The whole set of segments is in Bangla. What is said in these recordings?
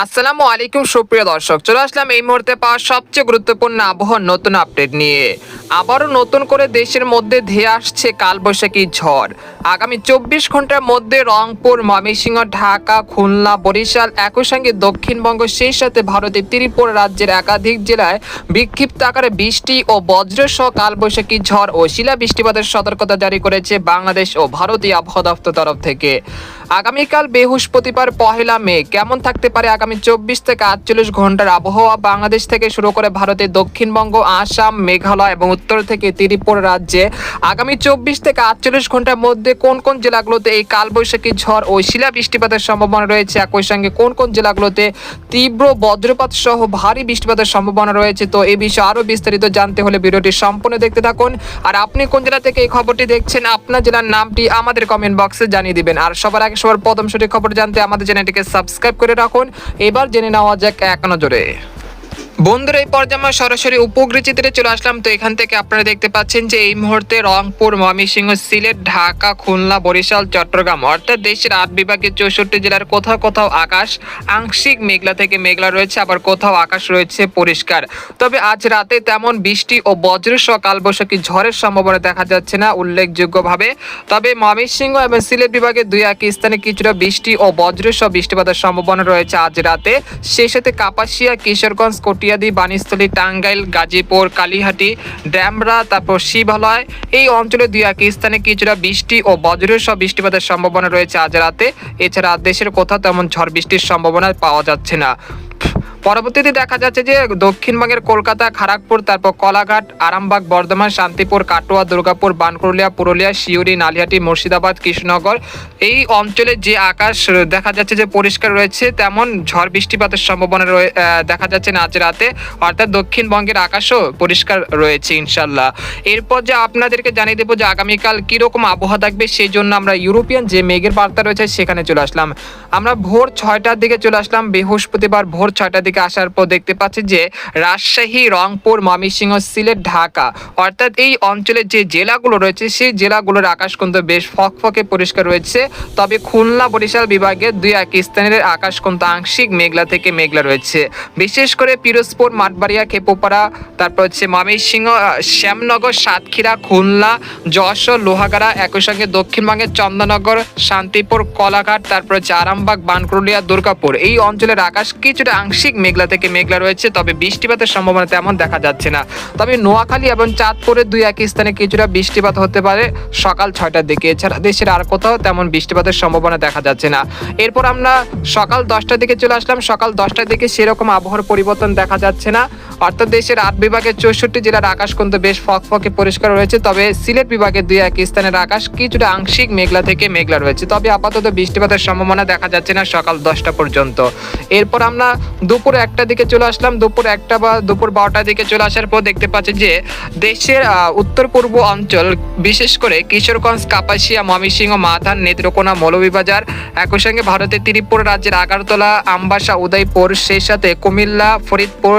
আসসালামু আলাইকুম, সুপ্রিয় দর্শক। চলে আসলাম এই মুহূর্তে পাওয়া সবচেয়ে গুরুত্বপূর্ণ আবহাওয়ার নতুন আপডেট নিয়ে। আবারও নতুন করে দেশের মধ্যে ধেয়ে আসছে কালবৈশাখী ঝড়। আগামী চব্বিশ ঘণ্টার মধ্যে রংপুর, ময়মনসিংহ, ঢাকা, খুলনা, বরিশাল একই সঙ্গে দক্ষিণবঙ্গ, সেই সাথে ভারতের ত্রিপুরা রাজ্যের একাধিক জেলায় বিক্ষিপ্ত আকারে বৃষ্টি ও বজ্রসহ কালবৈশাখী ঝড় ও শিলা বৃষ্টিপাতের সতর্কতা জারি করেছে বাংলাদেশ ও ভারতীয় আবহাওয়া দপ্তর তরফ থেকে। আগামীকাল বৃহস্পতিবার পহেলা মে, কেমন থাকতে পারে আগামী চব্বিশ থেকে আটচল্লিশ ঘণ্টার আবহাওয়া? বাংলাদেশ থেকে শুরু করে ভারতের দক্ষিণবঙ্গ, আসাম, মেঘালয় এবং উত্তর থেকে ত্রিপুরা রাজ্যে আগামী চব্বিশ থেকে আটচল্লিশ ঘণ্টার মধ্যে কোন কোন জেলাগুলোতে এই কালবৈশাখী ঝড় ও শিলা বৃষ্টিপাতের সম্ভাবনা রয়েছে, একই সঙ্গে কোন কোন জেলাগুলোতে তীব্র বজ্রপাত সহ ভারী বৃষ্টিপাতের সম্ভাবনা রয়েছে, তো এই বিষয়ে আরও বিস্তারিত জানতে হলে ভিডিওটি সম্পূর্ণ দেখতে থাকুন। আর আপনি কোন জেলা থেকে এই খবরটি দেখছেন, আপনার জেলার নামটি আমাদের কমেন্ট বক্সে জানিয়ে দিবেন। আর সবার আগে সবার প্রথম সঠিক খবর জানতে আমাদের চ্যানেলটিকে সাবস্ক্রাইব করে রাখুন। এবার জেনে নেওয়া যাক এক নজরে। বন্ধুরা, এই পর্যায়ে আমরা সরাসরি উপগ্রহ চিত্রে চলে আসলাম। তো এখান থেকে আপনারা দেখতে পাচ্ছেন যে এই মুহূর্তে রংপুর, ময়মনসিংহ, সিলেট, ঢাকা, খুলনা, বরিশাল, চট্টগ্রাম অর্থাৎ দেশের আট বিভাগের চৌষট্টি জেলার কোথাও কোথাও আকাশ আংশিক মেঘলা থেকে মেঘলা রয়েছে, আবার কোথাও আকাশ রয়েছে পরিষ্কার। তবে আজ রাতে তেমন বৃষ্টি ও বজ্রসহ কালবৈশাখী ঝড়ের সম্ভাবনা দেখা যাচ্ছে না উল্লেখযোগ্যভাবে। তবে ময়মনসিংহ এবং সিলেট বিভাগের দুই এক স্থানে কিছুটা বৃষ্টি ও বজ্রসহ বৃষ্টিপাতের সম্ভাবনা রয়েছে আজ রাতে। সেই সাথে কাপাসিয়া, কিশোরগঞ্জ কটিয়াদি বানিস্থলী টাঙ্গাইল, গাজীপুর, কালীহাটি, ড্যামরা, তারপর শিবালয়। এই অঞ্চলে দুই এক স্থানে কিছুটা বৃষ্টি ও বজ্রসহ বৃষ্টিপাতের সম্ভাবনা রয়েছে আজ রাতে। এছাড়া দেশের কোথাও তেমন ঝড় বৃষ্টির সম্ভাবনা পাওয়া যাচ্ছে না। পরবর্তীতে দেখা যাচ্ছে যে দক্ষিণবঙ্গের কলকাতা খড়গপুর তারপর কলাঘাট, আরামবাগ, বর্ধমান, শান্তিপুর, কাটোয়া, দুর্গাপুর বানকুরলিয়া পুরুলিয়া শিউরি নালিহাটি, মুর্শিদাবাদ, কৃষ্ণনগর এই অঞ্চলে যে আকাশ দেখা যাচ্ছে যে পরিষ্কার রয়েছে, তেমন ঝড় বৃষ্টিপাতের সম্ভাবনা দেখা যাচ্ছে না আজ রাতে। অর্থাৎ দক্ষিণবঙ্গের আকাশও পরিষ্কার রয়েছে ইনশাল্লাহ এরপর যে আপনাদেরকে জানিয়ে দেবো যে আগামীকাল কীরকম আবহাওয়া থাকবে সেই জন্য আমরা ইউরোপিয়ান যে মেঘের বার্তা রয়েছে, সেখানে চলে আসলাম। আমরা ভোর ছয়টার দিকে চলে আসলাম। বৃহস্পতিবার ভোর ছয়টার দিকে আসার পর দেখতে পাচ্ছি যে রাজশাহী, রংপুর, ময়মনসিংহ, সিলেট, ঢাকা, অর্থাৎ এই অঞ্চলের যে জেলাগুলো রয়েছে, সেই জেলাগুলোর আকাশ কিন্তু বেশ ফকফকে পরিষ্কার রয়েছে। তবে খুলনা বরিশাল বিভাগের দুই এক স্থানের আকাশ কিন্তু আংশিক মেঘলা থেকে মেঘলা রয়েছে। বিশেষ করে পিরোজপুর, মাঠবাড়িয়া, খেপুপাড়া, তারপর হচ্ছে ময়মনসিংহ শ্যামনগর, সাতক্ষীরা, খুলনা, যশোর, লোহাগাড়া, একই সঙ্গে দক্ষিণবঙ্গের চন্দননগর শান্তিপুর, কলাঘাট, তারপর হচ্ছে আরামবাগ বানকুরলিয়া দুর্গাপুর। এই অঞ্চলের আকাশ কিছুটা আংশিক, মেঘলা থেকে মেঘলা রয়েছে, তবে বৃষ্টিপাতের সম্ভাবনা তেমন দেখা যাচ্ছে না। তবে নোয়াখালী এবং চাঁদপুরের দুই এক স্থানে কিছুটা বৃষ্টিপাত হতে পারে সকাল ছয়টার দিকে। এছাড়া দেশের আর কোথাও তেমন বৃষ্টিপাতের সম্ভাবনা দেখা যাচ্ছে না। এরপর আমরা সকাল দশটার দিকে চলে আসলাম। সকাল দশটার দিকে সেরকম আবহাওয়ার পরিবর্তন দেখা যাচ্ছে না। অর্থাৎ দেশের আট বিভাগের চৌষট্টি জেলার আকাশ কিন্তু বেশ ফকফকে পরিষ্কার রয়েছে। তবে সিলেট বিভাগের দুই এক স্থানের আকাশ কিছুটা আংশিক মেঘলা থেকে মেঘলা রয়েছে। তবে আপাতত বৃষ্টিপাতের সম্ভাবনা দেখা যাচ্ছে না সকাল দশটা পর্যন্ত। এরপর আমরা দুপুর একটা দিকে চলে আসলাম। দুপুর একটা বা দুপুর বারোটার দিকে চলে আসার পর দেখতে পাচ্ছি যে, দেশের উত্তর পূর্ব অঞ্চল, বিশেষ করে কিশোরগঞ্জ, কাপাসিয়া, ময়মনসিংহ মাধান নেত্রকোনা মৌলভীবাজার। একই সঙ্গে ভারতের ত্রিপুরা রাজ্যের আগারতলা, আমবাসা, উদয়পুর, সেই সাথে কুমিল্লা, ফরিদপুর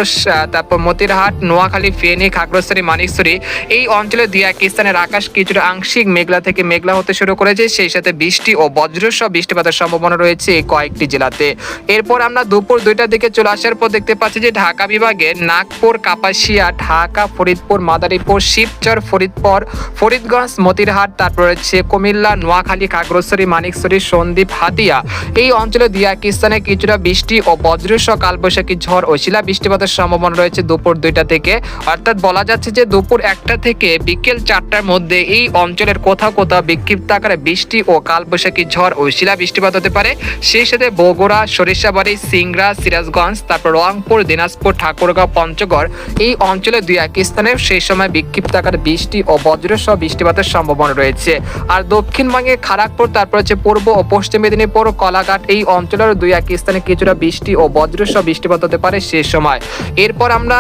তারপর মতিরহাট, নোয়াখালী, ফেনী, খাগড়াছড়ি, মানিকছড়ি। এই অঞ্চলে দুই এক স্থানের আকাশ কিছুটা আংশিক মেঘলা থেকে মেঘলা হতে শুরু করেছে। সেই সাথে বৃষ্টি ও বজ্রসহ বৃষ্টিপাতের সম্ভাবনা রয়েছে কয়েকটি জেলাতে। এরপর আমরা দুপুর দুইটার দিকে চলে আসার পর দেখতে পাচ্ছি যে ঢাকা বিভাগে নাগপুর, কাপাসিয়া, ঢাকা, ফরিদপুর, মাদারীপুর, শিবচর, ফরিদপুর, ফরিদগঞ্জ, মতিরহাট, তারপর রয়েছে কুমিল্লা, নোয়াখালী, খাগড়াছড়ি মানিকছড়ি সন্দ্বীপ হাতিয়া। এই অঞ্চলে এক স্থানে কিছুটা বৃষ্টি ও বজ্রসহ কালবৈশাখী ঝড় ও শিলা বৃষ্টিপাতের সম্ভাবনা রয়েছে দুপুর দুইটা থেকে। অর্থাৎ বলা যাচ্ছে যে দুপুর একটা থেকে বিকেল চারটার মধ্যে এই অঞ্চলের কোথাও কোথাও বিক্ষিপ্ত আকারে বৃষ্টি ও কালবৈশাখী ঝড় ও শিলা বৃষ্টিপাত হতে পারে। সেই সাথে বগুড়া, সরিষাবাড়ি, সিংড়া, সিরাজগঞ্জ, তারপর রংপুর, দিনাজপুর, ঠাকুরগাঁও, পঞ্চগড় এই অঞ্চলে দুই এক স্থানে সেই সময় বিক্ষিপ্ত আকারে বৃষ্টি ও বজ্রসহ বৃষ্টিপাতের সম্ভাবনা রয়েছে। আর দক্ষিণবঙ্গে খড়গপুর তারপর হচ্ছে পূর্ব ও পশ্চিম মেদিনীপুর, কলাঘাট এই অঞ্চলের দুই এক স্থানে কিছুটা বৃষ্টি ও বজ্রসহ বৃষ্টিপাত হতে পারে সে সময়। এরপর আমরা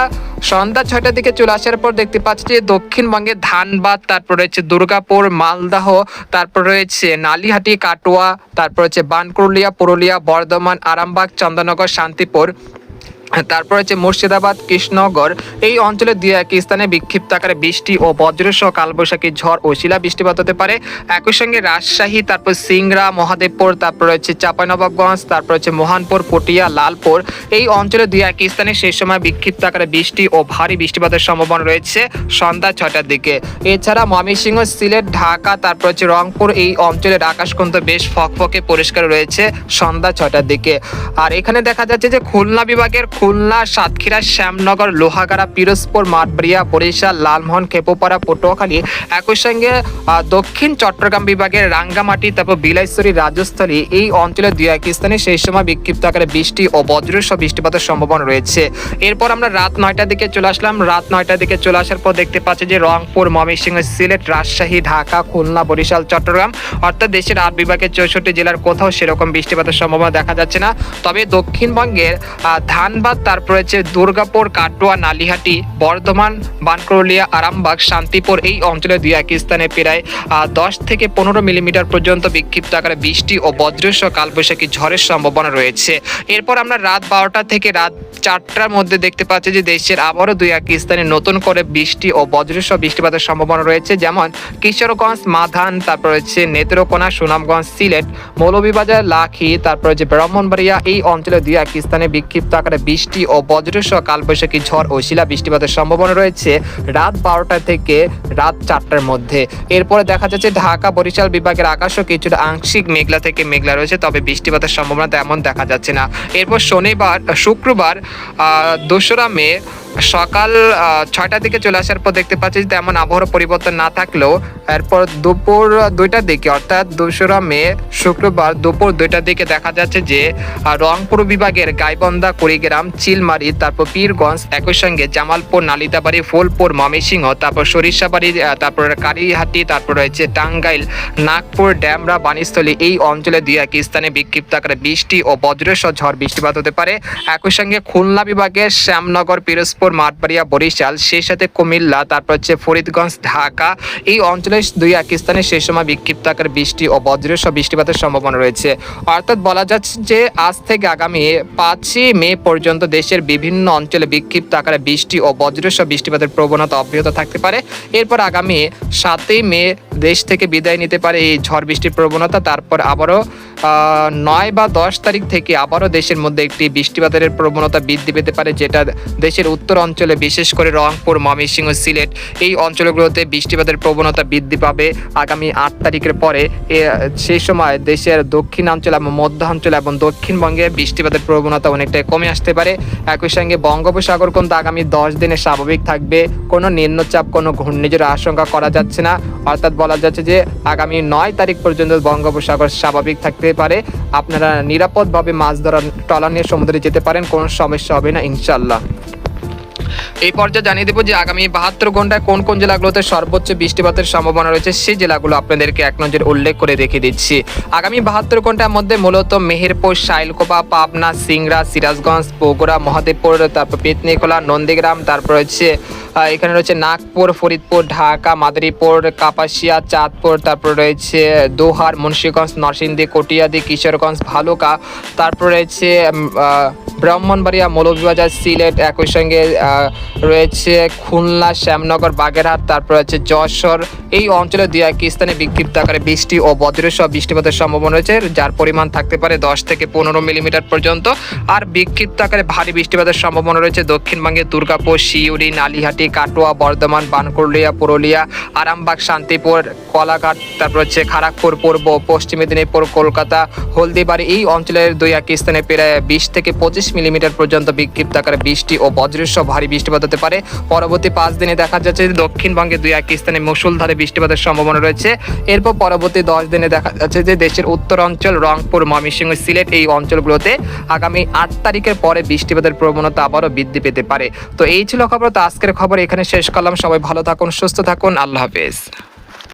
সন্ধ্যা ছয়টার দিকে চলে আসার পর দেখতে পাচ্ছি যে দক্ষিণবঙ্গে ধানবাদ, তারপর রয়েছে দুর্গাপুর, মালদাহ, তারপর রয়েছে নালিহাটি, কাটোয়া, তারপর হচ্ছে বানকুরলিয়া পুরুলিয়া, বর্ধমান, আরামবাগ চন্দননগর শান্তিপুর। তারপর হচ্ছে মুর্শিদাবাদ, কৃষ্ণনগর, এই অঞ্চলে দুই একই স্থানে বিক্ষিপ্ত আকারে বৃষ্টি ও বজ্রসহ কালবৈশাখী ঝড় ও শিলা বৃষ্টিপাত হতে পারে। একই সঙ্গে রাজশাহী, তারপর সিংড়া, মহাদেবপুর, তারপর হচ্ছে চাঁপাইনবাবগঞ্জ, তারপর হচ্ছে মোহানপুর, পটিয়া, লালপুর, এই অঞ্চলে দুই একই স্থানে সেই সময় বিক্ষিপ্ত আকারে বৃষ্টি ও ভারী বৃষ্টিপাতের সম্ভাবনা রয়েছে সন্ধ্যা ছটার দিকে। এছাড়া ময়মনসিংহ, সিলেট, ঢাকা, তারপর হচ্ছে রংপুর, এই অঞ্চলের আকাশ কিন্তু বেশ ফকফকে পরিষ্কার রয়েছে সন্ধ্যা ছটার দিকে। আর এখানে দেখা যাচ্ছে যে খুলনা বিভাগের খুলনা, সাতক্ষীরা, শ্যামনগর, লোহাগাড়া, পিরোজপুর, মাঠবাড়িয়া, বরিশাল, লালমোহন, খেপোপাড়া, পটুয়াখালী, একই সঙ্গে দক্ষিণ চট্টগ্রাম বিভাগের রাঙ্গামাটি, তারপর বিলাইছড়ি রাজস্থলী এই অঞ্চলে দুই এক স্থানে সেই সময় বিক্ষিপ্ত আকারে বৃষ্টি ও বজ্রসহ বৃষ্টিপাতের সম্ভাবনা রয়েছে। এরপর আমরা রাত নয়টার দিকে চলে আসলাম। রাত নয়টার দিকে চলে আসার পর দেখতে পাচ্ছি যে রংপুর, ময়মনসিংহ, সিলেট, রাজশাহী, ঢাকা, খুলনা, বরিশাল, চট্টগ্রাম অর্থাৎ দেশের আট বিভাগের চৌষট্টি জেলার কোথাও সেরকম বৃষ্টিপাতের সম্ভাবনা দেখা যাচ্ছে না। তবে দক্ষিণবঙ্গের ধানবাদ তারপর হচ্ছে দুর্গাপুর, কাটোয়া, নালিহাটি, বর্ধমান বানকরলিয়া আরামবাগ, শান্তিপুর এই অঞ্চলে দুই এক স্থানে প্রায় দশ থেকে পনেরো মিলিমিটার পর্যন্ত বিক্ষিপ্ত আকারে বৃষ্টি ও বজ্রস্ব কালবৈশাখী ঝড়ের সম্ভাবনা রয়েছে। এরপর আমরা রাত বারোটা থেকে রাত চারটার মধ্যে দেখতে পাচ্ছি যে দেশের আবারও দুই এক স্থানে নতুন করে বৃষ্টি ও বজ্রসহ বৃষ্টিপাতের সম্ভাবনা রয়েছে। যেমন কিশোরগঞ্জ, মাধান, তারপর হচ্ছে নেত্রকোনা, সুনামগঞ্জ, সিলেট, মৌলভীবাজার, লাখি, তারপর হচ্ছে ব্রাহ্মণবাড়িয়া, এই অঞ্চলে দুই এক স্থানে বিক্ষিপ্ত আকারে বৃষ্টি ও বজ্রসহ কালবৈশাখী ঝড় ও শিলা বৃষ্টিপাতের সম্ভাবনা রয়েছে রাত বারোটা থেকে রাত চারটার মধ্যে। এরপরে দেখা যাচ্ছে ঢাকা, বরিশাল বিভাগের আকাশও কিছুটা আংশিক মেঘলা থেকে মেঘলা রয়েছে, তবে বৃষ্টিপাতের সম্ভাবনা তেমন দেখা যাচ্ছে না। এরপর শনিবার, শুক্রবার দোসরা মে সকাল ছয়টার দিকে চলে আসার পর দেখতে পাচ্ছি যে তেমন আবহাওয়ার পরিবর্তন না থাকলেও এরপর দুপুর দুইটার দিকে, অর্থাৎ দোসরা মে, শুক্রবার দুপুর দুইটার দিকে দেখা যাচ্ছে যে রংপুর বিভাগের গাইবন্ধা, কুড়িগ্রাম, চিলমারি, তারপর পীরগঞ্জ একই সঙ্গে জামালপুর নালিতাবাড়ি ফুলপুর, ময়মনসিংহ, তারপর সরিষাবাড়ি তারপর কালীহাটি তারপর রয়েছে টাঙ্গাইল, নাগপুর, ড্যামরা বাণীস্থলী এই অঞ্চলে দুই এক স্থানে বিক্ষিপ্ত আকারে বৃষ্টি ও বজ্রসহ ঝড় বৃষ্টিপাত হতে পারে। একই সঙ্গে খুলনা বিভাগের শ্যামনগর, পিরোজপুর মাঠবাড়িয়া, বরিশাল, সেই সাথে কুমিল্লা, তারপর হচ্ছে ফরিদগঞ্জ, ঢাকা। এই অঞ্চলে দুই এক স্থানে সেই সময় বিক্ষিপ্ত আকার বৃষ্টি ও বজ্রসহ বৃষ্টিপাতের সম্ভাবনা রয়েছে। অর্থাৎ বলা যাচ্ছে যে আজ থেকে আগামী পাঁচই মে পর্যন্ত দেশের বিভিন্ন অঞ্চলে বিক্ষিপ্ত আকারে বৃষ্টি ও বজ্রসহ বৃষ্টিপাতের প্রবণতা অব্যাহত থাকতে পারে। এরপর আগামী সাতই মে দেশ থেকে বিদায় নিতে পারে এই ঝড় বৃষ্টির প্রবণতা। তারপর আবারও নয় বা দশ তারিখ থেকে আবারও দেশের মধ্যে একটি বৃষ্টিপাতের প্রবণতা বৃদ্ধি পেতে পারে, যেটা দেশের উত্তর অঞ্চলে, বিশেষ করে রংপুর, ময়মনসিংহ, সিলেট, এই অঞ্চলগুলোতে বৃষ্টিপাতের প্রবণতা বৃদ্ধি পাবে আগামী আট তারিখের পরে। সেই সময় দেশের দক্ষিণাঞ্চল এবং মধ্যাঞ্চল এবং দক্ষিণবঙ্গে বৃষ্টিপাতের প্রবণতা অনেকটাই কমে আসতে পারে। একই সঙ্গে বঙ্গোপসাগর কিন্তু আগামী দশ দিনে স্বাভাবিক থাকবে। কোনো নিম্নচাপ, কোনো ঘূর্ণিঝড়ের আশঙ্কা করা যাচ্ছে না। অর্থাৎ বলা যাচ্ছে যে, আগামী নয় তারিখ পর্যন্ত বঙ্গোপসাগর স্বাভাবিক থাকতে পারে। আপনারা নিরাপদভাবে মাছ ধরার ট্রলার নিয়ে সমুদ্রে যেতে পারেন, কোনো সমস্যা হবে না ইনশাল্লাহ এই পর্যায়ে জানিয়ে দেবো যে আগামী বাহাত্তর ঘন্টায় কোন কোন জেলাগুলোতে সর্বোচ্চ বৃষ্টিপাতের সম্ভাবনা রয়েছে সেই জেলাগুলো আপনাদেরকে এক নজর উল্লেখ করে রেখে দিচ্ছি। আগামী বাহাত্তর ঘণ্টার মধ্যে মূলত মেহেরপুর শাইলকোপা পাবনা সিংড়া সিরাজগঞ্জ বগুড়া মহাদেবপুর তারপর পেতনিখোলা নন্দীগ্রাম তারপর আহ, এখানে রয়েছে নাগপুর ফরিদপুর ঢাকা মাদারীপুর কাপাসিয়া চাঁদপুর তারপর রয়েছে দোহার মুন্সীগঞ্জ নরসিংদী কটিয়াদি কিশোরগঞ্জ ভালুকা তারপর রয়েছে ব্রাহ্মণবাড়িয়া, মৌলভীবাজার, সিলেট একই সঙ্গে রয়েছে খুলনা, শ্যামনগর, বাগেরহাট, তারপর রয়েছে যশোর। এই অঞ্চলে দুই এক স্থানে বিক্ষিপ্ত আকারে বৃষ্টি ও বজ্রসহ বৃষ্টিপাতের সম্ভাবনা রয়েছে, যার পরিমাণ থাকতে পারে দশ থেকে পনেরো মিলিমিটার পর্যন্ত। আর বিক্ষিপ্ত আকারে ভারী বৃষ্টিপাতের সম্ভাবনা রয়েছে দক্ষিণবঙ্গে দুর্গাপুর শিউরি নালিহাটি, কাটোয়া, বর্ধমান বানকুরলিয়া পুরুলিয়া, আরামবাগ, শান্তিপুর, কলাঘাট, তারপর হচ্ছে খড়গপুর পূর্ব, পশ্চিম মেদিনীপুর, কলকাতা, হলদিবাড়ি। এই অঞ্চলের দুই এক স্থানে প্রায় বিশ থেকে পঁচিশ মিলিমিটার পর্যন্ত বিক্ষিপ্ত আকারে বৃষ্টি ও বজ্রসহ ভারী বৃষ্টিপাত হতে পারে। পরবর্তী পাঁচ দিনে দেখা যাচ্ছে যে দক্ষিণবঙ্গে দুই এক স্থানে মুসুলধারে বৃষ্টিপাতের সম্ভাবনা রয়েছে। এরপর পরবর্তী দশ দিনে দেখা যাচ্ছে যে দেশের উত্তর অঞ্চল রংপুর, ময়মনসিংহ, সিলেট এই অঞ্চলগুলোতে আগামী আট তারিখের পরে বৃষ্টিপাতের প্রবণতা আবারও বৃদ্ধি পেতে পারে। তো এই ছিল খবর। তো আজকের খবর এখানে শেষ করলাম। সবাই ভালো থাকুন, সুস্থ থাকুন। আল্লাহ হাফেজ।